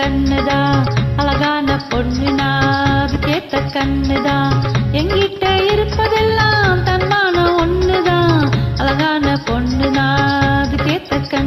கண்ணுதா? அழகான பொண்ணு நான் கேட்ட கண்ணுதா? எங்கிட்ட இருப்பதெல்லாம் தன்மான ஒண்ணுதான் அழகான பொண்ணு நான் கேட்ட கண்ணு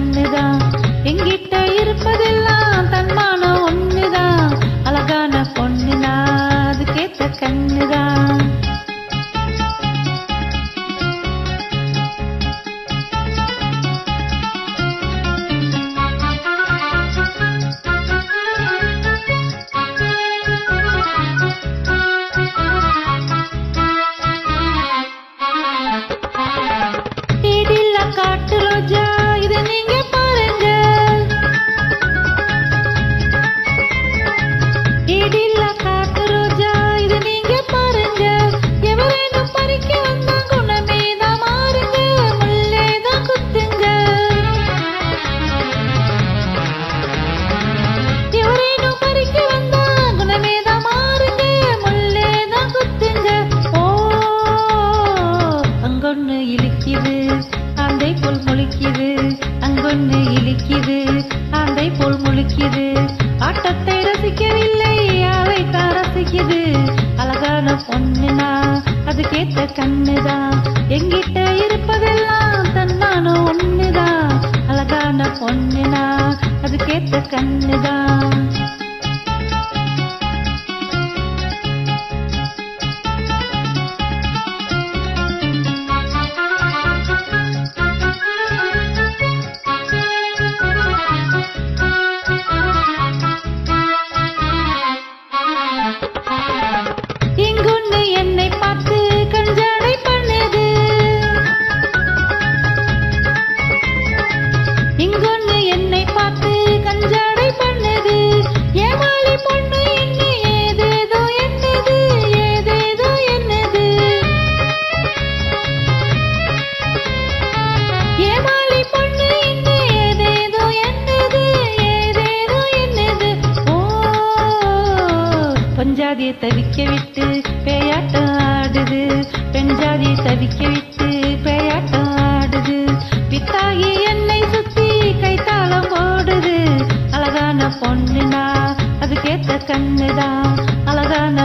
முழிக்குது அங்கொன்று இழிக்குது அதை போல் முழிக்குது. ஆட்டத்தை ரசிக்கவில்லை அவை தான் ரசிக்குது? அழகான பொண்ணுனா அது கேட்ட கண்ணுதான் எங்கிட்ட இருப்பதெல்லாம் தன்னான ஒண்ணுதான் அழகான பொண்ணுனா அது கேட்ட கண்ணுதான் பெண்ஜாதியை தவிக்க விட்டு பேயாட்டம் ஆடுது. பெண்ஜாதியை தவிக்க விட்டு பேயாட்டம் ஆடுது. பித்தாகி என்னை சுத்தி கைத்தாளம் ஓடுது அழகான பொண்ணுனா ಅದು ಕೇತ ಕಣ್ಣೆದ ಅಲಗನ